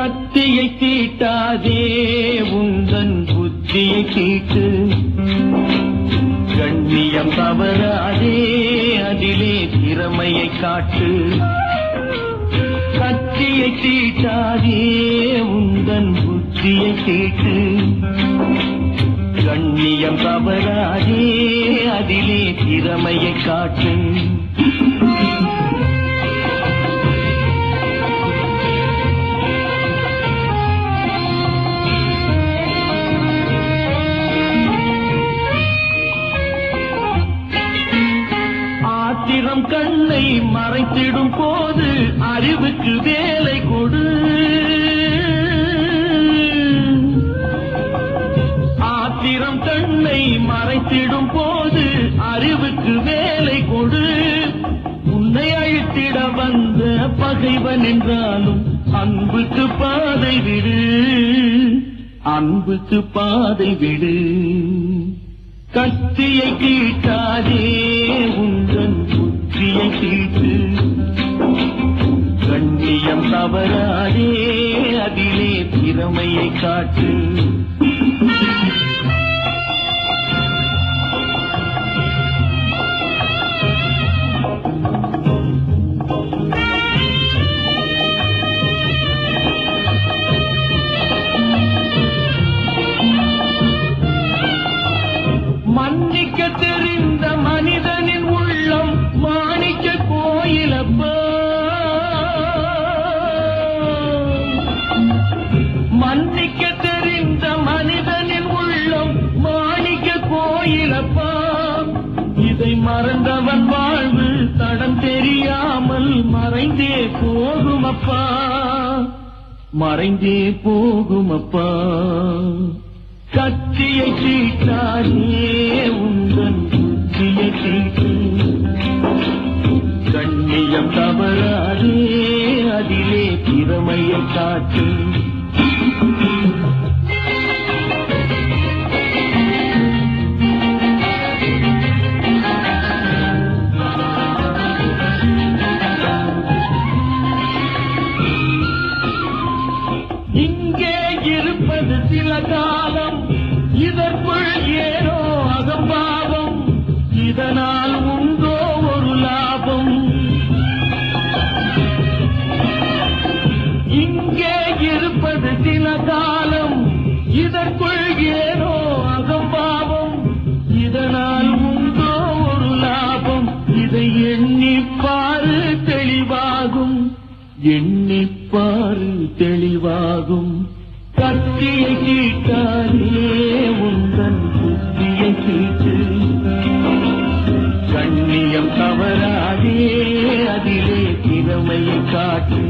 கத்தியை தீட்டாதே உந்தன் புத்தியை தீட்டு. கண்ணியம் தவறாதே அதிலே திறமையை காட்டு. கத்தியை தீட்டாதே உந்தன் புத்தியை தீட்டு. கண்ணியம் தவறாதே அதிலே திறமையை காட்டு. ஆத்திரம் கண்ணை மறைத்திடும் போது அறிவுக்கு வேலை கொடு. ஆத்திரம் கண்ணை மறைத்திடும் போது அறிவுக்கு வேலை கொடு. உன்னை அழித்திட வந்த பகைவன் என்றாலும் அன்புக்கு பாதை விடு. அன்புக்கு பாதை விடு. கத்தியை கீட்டாதே உங்கள் கண்ணியம் அதிலே திறமையை காட்டு. போகுமப்பா மறைந்தே போகுமப்பா. கத்தியை சீட்டாதே உங்கள் புத்தியை சீட்டு கண்ணியம் தவறாதே அதிலே திறமையை காட்டு இருப்பது சில காலம். இதற்குள் ஏனோ அகம்பாவம். இதனால் உண்டோ ஒரு லாபம். இங்கே இருப்பது சில காலம். இதற்குள் ஏனோ அகம்பாவம். இதனால் உண்டோ ஒரு லாபம். இதை எண்ணிப்பாரு தெளிவாகும். எண்ணிப்பாரு தெளிவாகும். கத்தியை கீட்டாலே உந்தன் புத்தியை கீட்டு கண்ணியம் தவறாதே அதிலே திறமையை காட்டு.